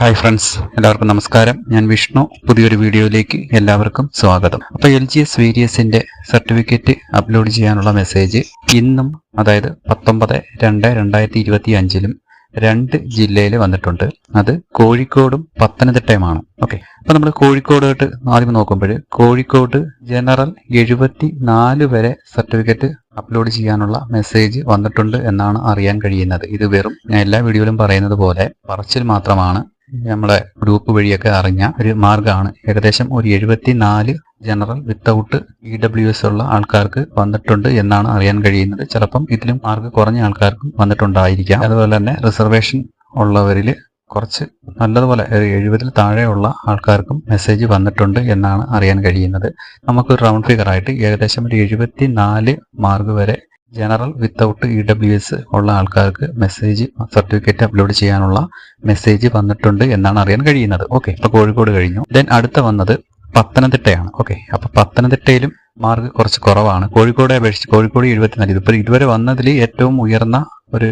Hi friends എല്ലാവർക്കും നമസ്കാരം. ഞാൻ വിഷ്ണു. പുതിയൊരു വീഡിയോയിലേക്ക് എല്ലാവർക്കും സ്വാഗതം. അപ്പോൾ എൽ ജി എസ് വേരിയസിന്റെ സർട്ടിഫിക്കറ്റ് അപ്ലോഡ് ചെയ്യാനുള്ള മെസ്സേജ് ഇന്നും അതായത് പത്തൊമ്പത് രണ്ട് രണ്ടായിരത്തി ഇരുപത്തി അഞ്ചിലും രണ്ട് ജില്ലയിൽ വന്നിട്ടുണ്ട്. അത് കോഴിക്കോടും പത്തനംതിട്ടയുമാണ്. ഓക്കെ. അപ്പൊ നമ്മൾ കോഴിക്കോടോട്ട് ആദ്യം നോക്കുമ്പോൾ കോഴിക്കോട് ജനറൽ എഴുപത്തി നാല് വരെ സർട്ടിഫിക്കറ്റ് അപ്ലോഡ് ചെയ്യാനുള്ള മെസ്സേജ് വന്നിട്ടുണ്ട് എന്നാണ് അറിയാൻ കഴിയുന്നത്. ഇത് വെറും ഞാൻ എല്ലാ വീഡിയോയിലും പറയുന്നത് പോലെ പറച്ചിൽ മാത്രമാണ്. നമ്മളെ ഗ്രൂപ്പ് വഴിയൊക്കെ അറിഞ്ഞ ഒരു മാർഗമാണ് ഏകദേശം ഒരു എഴുപത്തിനാല് general without E W S ഉള്ള ആൾക്കാർക്ക് വന്നിട്ടുണ്ട് എന്നാണ് അറിയാൻ കഴിയുന്നത്. ചിലപ്പം ഇതിലും മാർക്ക് കുറഞ്ഞ ആൾക്കാർക്കും വന്നിട്ടുണ്ടായിരിക്കാം. അതുപോലെ തന്നെ റിസർവേഷൻ ഉള്ളവരിൽ കുറച്ച് നല്ലതുപോലെ ഒരു എഴുപതിൽ താഴെയുള്ള ആൾക്കാർക്കും മെസ്സേജ് വന്നിട്ടുണ്ട് എന്നാണ് അറിയാൻ കഴിയുന്നത്. നമുക്ക് റൗണ്ട് ഫിഗർ ആയിട്ട് ഏകദേശം ഒരു എഴുപത്തി നാല് മാർക്ക് വരെ general without E W S ഉള്ള ആൾക്കാർക്ക് മെസ്സേജ് സർട്ടിഫിക്കറ്റ് അപ്ലോഡ് ചെയ്യാനുള്ള മെസ്സേജ് വന്നിട്ടുണ്ട് എന്നാണ് അറിയാൻ കഴിയുന്നത്. ഓക്കെ ഇപ്പൊ കോഴിക്കോട് കഴിഞ്ഞു. ദെൻ അടുത്ത വന്നത് പത്തനംതിട്ടയാണ്. ഓക്കെ അപ്പൊ പത്തനംതിട്ടയിലും മാർക്ക് കുറച്ച് കുറവാണ്. കോഴിക്കോടെ അപേക്ഷിച്ച് കോഴിക്കോട് എഴുപത്തിനാല് ഇതിപ്പോ ഇതുവരെ വന്നതിൽ ഏറ്റവും ഉയർന്ന ഒരു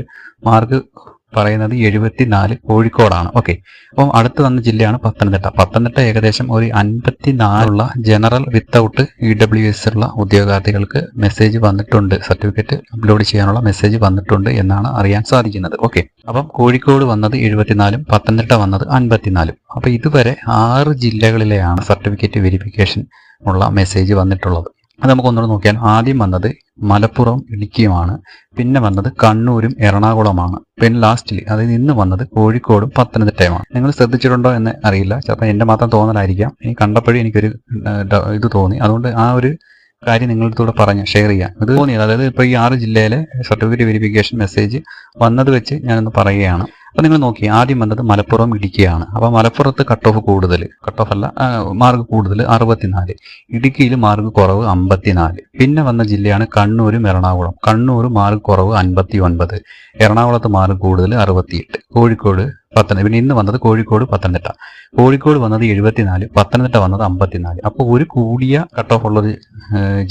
മാർക്ക് പറയുന്നത് എഴുപത്തിനാല് കോഴിക്കോടാണ്. ഓക്കെ. അപ്പം അടുത്ത് വന്ന ജില്ലയാണ് പത്തനംതിട്ട. പത്തനംതിട്ട ഏകദേശം ഒരു അൻപത്തിനാലുള്ള general without E W S ഉള്ള ഉദ്യോഗാർത്ഥികൾക്ക് മെസ്സേജ് വന്നിട്ടുണ്ട്. സർട്ടിഫിക്കറ്റ് അപ്ലോഡ് ചെയ്യാനുള്ള മെസ്സേജ് വന്നിട്ടുണ്ട് എന്നാണ് അറിയാൻ സാധിക്കുന്നത്. ഓക്കെ. അപ്പം കോഴിക്കോട് വന്നത് എഴുപത്തിനാലും പത്തനംതിട്ട വന്നത് അൻപത്തിനാലും. അപ്പൊ ഇതുവരെ ആറ് ജില്ലകളിലെയാണ് സർട്ടിഫിക്കറ്റ് വെരിഫിക്കേഷൻ ഉള്ള മെസ്സേജ് വന്നിട്ടുള്ളത്. അത് നമുക്ക് ഒന്നുകൂടെ നോക്കിയാൽ ആദ്യം വന്നത് മലപ്പുറം ഇടുക്കിയുമാണ്. പിന്നെ വന്നത് കണ്ണൂരും എറണാകുളമാണ് പിന്നെ ലാസ്റ്റിൽ അതായത് ഇന്ന് വന്നത് കോഴിക്കോടും പത്തനംതിട്ടയുമാണ്. നിങ്ങൾ ശ്രദ്ധിച്ചിട്ടുണ്ടോ എന്ന് അറിയില്ല. ചിലപ്പോൾ എന്റെ മാത്രം തോന്നലായിരിക്കാം. ഇനി കണ്ടപ്പോഴും എനിക്കൊരു ഇത് തോന്നി. അതുകൊണ്ട് ആ ഒരു കാര്യം നിങ്ങളുടെ പറഞ്ഞ് ഷെയർ ചെയ്യാം. ഇത് തോന്നിയത് അതായത് ഇപ്പോൾ ഈ ആറ് ജില്ലയിലെ സർട്ടിഫിക്കറ്റ് വെരിഫിക്കേഷൻ മെസ്സേജ് വന്നത് വെച്ച് ഞാനൊന്ന് പറയുകയാണ്. അപ്പോൾ നിങ്ങൾ നോക്കി ആദ്യം വന്നത് മലപ്പുറം ഇടുക്കിയാണ്. അപ്പോൾ മലപ്പുറത്ത് കട്ട് ഓഫ് കൂടുതൽ. കട്ട് ഓഫ് അല്ല മാർക്ക് കൂടുതൽ അറുപത്തിനാല്. ഇടുക്കിയിൽ മാർക്ക് കുറവ് അമ്പത്തിനാല്. പിന്നെ വന്ന ജില്ലയാണ് കണ്ണൂരും എറണാകുളം. കണ്ണൂർ മാർക്ക് കുറവ് അൻപത്തി ഒൻപത് എറണാകുളത്ത് മാർക്ക് കൂടുതൽ അറുപത്തിയെട്ട്. കോഴിക്കോട് പത്തനംതിട്ട. പിന്നെ ഇന്ന് വന്നത് കോഴിക്കോട് പത്തനംതിട്ട. കോഴിക്കോട് വന്നത് എഴുപത്തിനാല് പത്തനംതിട്ട വന്നത് അമ്പത്തിനാല്. അപ്പോൾ ഒരു കൂടിയ കട്ട് ഓഫ് ഉള്ള ഒരു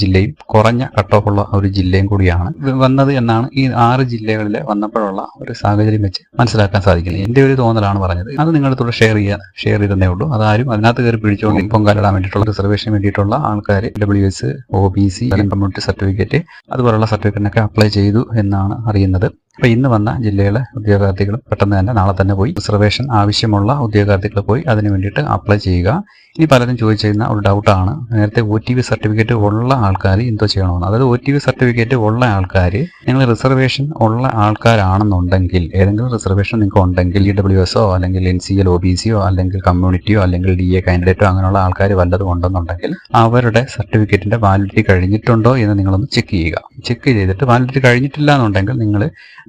ജില്ലയും കുറഞ്ഞ കട്ട് ഓഫ് ഉള്ള ഒരു ജില്ലയും കൂടിയാണ് വന്നത് എന്നാണ് ഈ ആറ് ജില്ലകളിൽ വന്നപ്പോഴുള്ള ഒരു സാഹചര്യം വെച്ച് മനസ്സിലാക്കാൻ സാധിക്കുന്നത്. എന്റെ ഒരു തോന്നലാണ് പറഞ്ഞത്. അത് നിങ്ങളുടെ ഷെയർ ചെയ്യാൻ ഷെയർ ചെയ്തേ ഉള്ളൂ. അതാരും അതിനകത്ത് കയറി പിടിച്ചുകൊണ്ട് പൊങ്കാലിടാൻ വേണ്ടിയിട്ടുള്ള റിസർവേഷന് വേണ്ടിയിട്ടുള്ള ആൾക്കാർ W S O B C community certificate അതുപോലുള്ള സർട്ടിഫിക്കറ്റിനൊക്കെ അപ്ലൈ ചെയ്തു എന്നാണ് അറിയുന്നത്. അപ്പൊ ഇന്ന് വന്ന ജില്ലയിലെ ഉദ്യോഗാർത്ഥികൾ പെട്ടെന്ന് തന്നെ നാളെ തന്നെ പോയി റിസർവേഷൻ ആവശ്യമുള്ള ഉദ്യോഗാർത്ഥികൾ പോയി അതിന് വേണ്ടിയിട്ട് അപ്ലൈ ചെയ്യുക. ഇനി പലരും ചോദിച്ചിരുന്ന ഒരു ഡൗട്ടാണ് നേരത്തെ ഒ ടി വി സർട്ടിഫിക്കറ്റ് ഉള്ള ആൾക്കാർ എന്തോ ചെയ്യണമെന്ന്. അതായത് ഒ ടി വി സർട്ടിഫിക്കറ്റ് ഉള്ള ആൾക്കാർ നിങ്ങൾ റിസർവേഷൻ ഉള്ള ആൾക്കാരാണെന്നുണ്ടെങ്കിൽ ഏതെങ്കിലും റിസർവേഷൻ നിങ്ങൾക്ക് ഉണ്ടെങ്കിൽ ഇ ഡബ്ല്യു എസോ അല്ലെങ്കിൽ N C L O B സിയോ അല്ലെങ്കിൽ കമ്മ്യൂണിറ്റിയോ അല്ലെങ്കിൽ ഡി എ കാൻഡിഡേറ്റോ അങ്ങനെയുള്ള ആൾക്കാർ വല്ലതും ഉണ്ടെന്നുണ്ടെങ്കിൽ അവരുടെ സർട്ടിഫിക്കറ്റിന്റെ വാലിഡിറ്റി കഴിഞ്ഞിട്ടുണ്ടോ എന്ന് നിങ്ങളൊന്ന് ചെക്ക് ചെയ്യുക. ചെക്ക് ചെയ്തിട്ട് വാലിഡിറ്റി കഴിഞ്ഞിട്ടില്ല എന്നുണ്ടെങ്കിൽ നിങ്ങൾ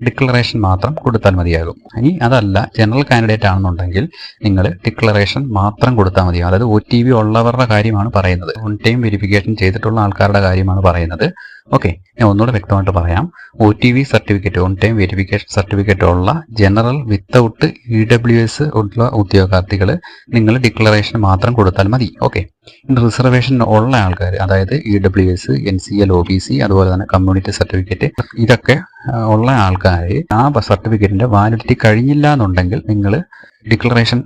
ഡിക്ലറേഷൻ മാത്രം കൊടുത്താൽ മതിയാകും. ഇനി അതല്ല ജനറൽ കാൻഡിഡേറ്റ് ആണെന്നുണ്ടെങ്കിൽ നിങ്ങൾ ഡിക്ലറേഷൻ മാത്രം കൊടുത്താൽ മതിയാകും. അതായത് ഒ ടി വി ഉള്ളവരുടെ കാര്യമാണ് പറയുന്നത്. വൺ ടൈം വെരിഫിക്കേഷൻ ചെയ്തിട്ടുള്ള ആൾക്കാരുടെ കാര്യമാണ് പറയുന്നത്. ഓക്കെ ഞാൻ ഒന്നുകൂടെ വ്യക്തമായിട്ട് പറയാം. O T V certificate on time verification certificate ഉള്ള general without E W S ഉള്ള ഉദ്യോഗാർത്ഥികൾ നിങ്ങൾ ഡിക്ലറേഷൻ മാത്രം കൊടുത്താൽ മതി. ഓക്കെ റിസർവേഷൻ ഉള്ള ആൾക്കാർ അതായത് E W S N C L O B C അതുപോലെ തന്നെ കമ്മ്യൂണിറ്റി സർട്ടിഫിക്കറ്റ് ഇതൊക്കെ ഉള്ള ആൾക്കാർ ആ സർട്ടിഫിക്കറ്റിന്റെ വാലിഡിറ്റി കഴിഞ്ഞില്ല എന്നുണ്ടെങ്കിൽ നിങ്ങൾ ഡിക്ലറേഷൻ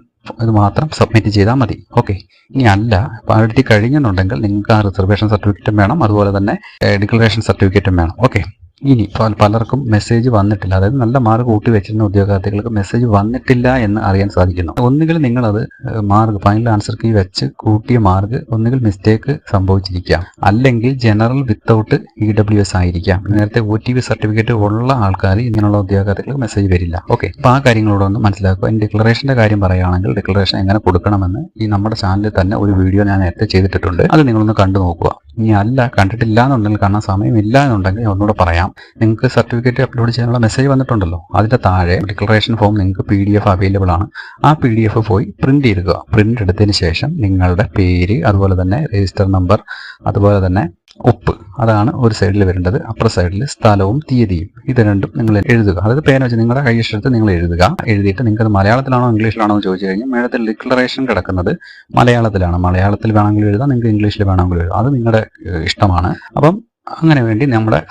ഇത് മാത്രം സബ്മിറ്റ് ചെയ്താൽ മതി. ഓക്കെ ഇനി അല്ല വാലിഡിറ്റി കഴിഞ്ഞെന്നുണ്ടെങ്കിൽ നിങ്ങൾക്ക് ആ റിസർവേഷൻ സർട്ടിഫിക്കറ്റും വേണം. അതുപോലെ തന്നെ ഡിക്ലറേഷൻ സർട്ടിഫിക്കറ്റും വേണം. ഓക്കെ ഇനി പല- പലർക്കും മെസ്സേജ് വന്നിട്ടില്ല. അതായത് നല്ല മാർക്ക് കൂട്ടി വെച്ചിരുന്ന ഉദ്യോഗാർത്ഥികൾക്ക് മെസ്സേജ് വന്നിട്ടില്ല എന്ന് അറിയാൻ സാധിക്കുന്നു. ഒന്നുകിൽ നിങ്ങളത് മാർക്ക് ഫൈനൽ ആൻസർ കീ വെച്ച് കൂട്ടിയ മാർക്ക് ഒന്നുകിൽ മിസ്റ്റേക്ക് സംഭവിച്ചിരിക്കാം. അല്ലെങ്കിൽ general without E W S ആയിരിക്കാം. നേരത്തെ ഒ ടി സർട്ടിഫിക്കറ്റ് ഉള്ള ആൾക്കാർ ഇങ്ങനെയുള്ള ഉദ്യോഗാർത്ഥികൾക്ക് മെസ്സേജ് വരില്ല. ഓക്കെ അപ്പോൾ ആ കാര്യങ്ങളോട് ഒന്ന് മനസ്സിലാക്കുക. ഇനി ഡിക്ലറേഷന്റെ കാര്യം പറയുകയാണെങ്കിൽ ഡിക്ലറേഷൻ എങ്ങനെ കൊടുക്കണമെന്ന് ഈ നമ്മുടെ ചാനലിൽ തന്നെ ഒരു വീഡിയോ ഞാൻ നേരത്തെ ചെയ്തിട്ടുണ്ട് അത് നിങ്ങളൊന്ന് കണ്ടു നോക്കുക. ഇനി അല്ല കണ്ടിട്ടില്ല എന്നുണ്ടെങ്കിൽ കാണാൻ സമയമില്ല എന്നുണ്ടെങ്കിൽ ഒന്നുകൂടെ പറയാം. നിങ്ങൾക്ക് സർട്ടിഫിക്കറ്റ് അപ്ലോഡ് ചെയ്യാനുള്ള മെസ്സേജ് വന്നിട്ടുണ്ടല്ലോ. അതിന്റെ താഴെ ഡിക്ലറേഷൻ ഫോം നിങ്ങൾക്ക് പി ഡി എഫ് അവൈലബിൾ ആണ്. ആ പി ഡി എഫ് പോയി പ്രിന്റ് ചെയ്തുക. പ്രിന്റ് എടുത്തതിന് ശേഷം നിങ്ങളുടെ പേര് അതുപോലെ തന്നെ രജിസ്റ്റർ നമ്പർ അതുപോലെ തന്നെ ഒപ്പ് അതാണ് ഒരു സൈഡിൽ വരേണ്ടത്. അപ്പുറ സൈഡിൽ സ്ഥലവും തീയതിയും. ഇത് രണ്ടും നിങ്ങൾ എഴുതുക. അതായത് പേന വെച്ച് നിങ്ങളുടെ കൈയക്ഷരത്തിൽ നിങ്ങൾ എഴുതുക. എഴുതിയിട്ട് നിങ്ങൾക്ക് മലയാളത്തിലാണോ ഇംഗ്ലീഷിലാണോ എന്ന് ചോദിച്ചു കഴിഞ്ഞാൽ മേഡത്തിൽ ഡിക്ലറേഷൻ കിടക്കുന്നത് മലയാളത്തിലാണ്. മലയാളത്തിൽ വേണമെങ്കിൽ എഴുതാം നിങ്ങൾക്ക് ഇംഗ്ലീഷിൽ വേണമെങ്കിൽ എഴുതാം. അത് നിങ്ങളുടെ ഇഷ്ടമാണ്. അപ്പം അങ്ങനെ വേണ്ടി നമ്മുടെ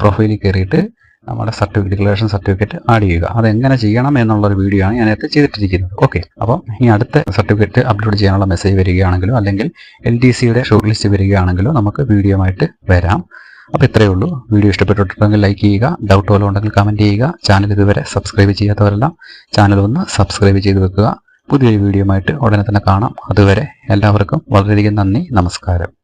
പ്രൊഫൈലിൽ കയറിയിട്ട് നമ്മുടെ സർട്ടിഫിക്കറ്റ് ഡിക്ലറേഷൻ സർട്ടിഫിക്കറ്റ് ആഡ് ചെയ്യുക. അതെങ്ങനെ ചെയ്യണം എന്നുള്ളൊരു വീഡിയോ ആണ് ഞാൻ ചെയ്തിട്ടിരിക്കുന്നത്. ഓക്കെ അപ്പം ഈ അടുത്ത സർട്ടിഫിക്കറ്റ് അപ്ലോഡ് ചെയ്യാനുള്ള മെസ്സേജ് വരികയാണെങ്കിലും അല്ലെങ്കിൽ എൽ ഡി സിയുടെ ഷോർട്ട് ലിസ്റ്റ് വരികയാണെങ്കിലും നമുക്ക് വീഡിയോ ആയിട്ട് വരാം. അപ്പോൾ ഇത്രയേ ഉള്ളൂ. വീഡിയോ ഇഷ്ടപ്പെട്ടിട്ടുണ്ടെങ്കിൽ ലൈക്ക് ചെയ്യുക. ഡൗട്ട് വല്ലതും ഉണ്ടെങ്കിൽ കമന്റ് ചെയ്യുക. ചാനൽ ഇതുവരെ സബ്സ്ക്രൈബ് ചെയ്യാത്തവരെല്ലാം ചാനൽ ഒന്ന് സബ്സ്ക്രൈബ് ചെയ്ത് വെക്കുക. പുതിയൊരു വീഡിയോ ആയിട്ട് ഉടനെ തന്നെ കാണാം. അതുവരെ എല്ലാവർക്കും വളരെയധികം നന്ദി. നമസ്കാരം.